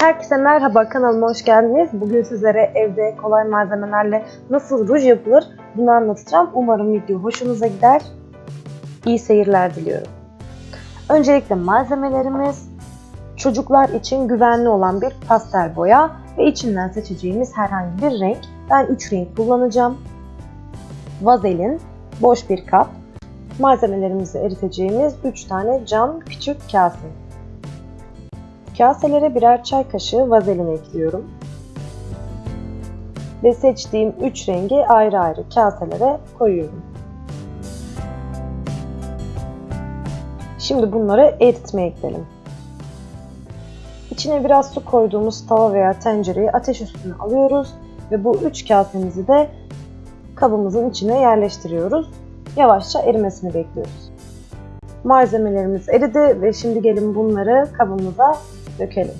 Herkese merhaba kanalıma hoş geldiniz. Bugün sizlere evde kolay malzemelerle nasıl ruj yapılır bunu anlatacağım. Umarım video hoşunuza gider. İyi seyirler diliyorum. Öncelikle malzemelerimiz çocuklar için güvenli olan bir pastel boya ve içinden seçeceğimiz herhangi bir renk. Ben 3 renk kullanacağım. Vazelin, boş bir kap, malzemelerimizi eriteceğimiz 3 tane cam küçük kase. Kaselere birer çay kaşığı vazelin ekliyorum. Ve seçtiğim 3 rengi ayrı ayrı kaselere koyuyorum. Şimdi bunları eritmeye ekleyelim. İçine biraz su koyduğumuz tava veya tencereyi ateş üstüne alıyoruz ve bu 3 kasemizi de kabımızın içine yerleştiriyoruz. Yavaşça erimesini bekliyoruz. Malzemelerimiz eridi ve şimdi gelin bunları kabımıza dökelim.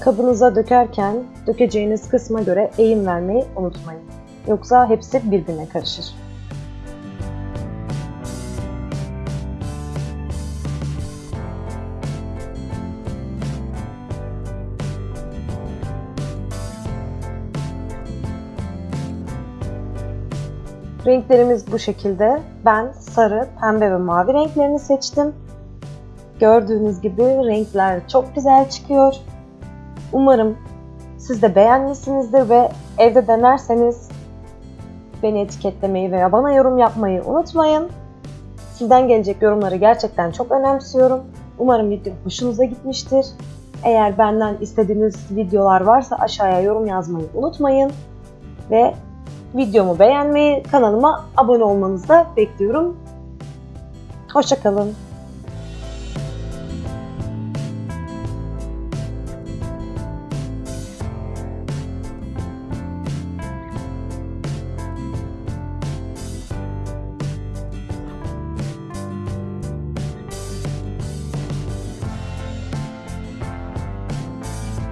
Kabınıza dökerken dökeceğiniz kısma göre eğim vermeyi unutmayın. Yoksa hepsi birbirine karışır. Renklerimiz bu şekilde. Ben sarı, pembe ve mavi renklerini seçtim. Gördüğünüz gibi renkler çok güzel çıkıyor. Umarım siz de beğenmişsinizdir ve evde denerseniz beni etiketlemeyi veya bana yorum yapmayı unutmayın. Sizden gelecek yorumları gerçekten çok önemsiyorum. Umarım video hoşunuza gitmiştir. Eğer benden istediğiniz videolar varsa aşağıya yorum yazmayı unutmayın. Ve videomu beğenmeyi, kanalıma abone olmanızı da bekliyorum. Hoşçakalın.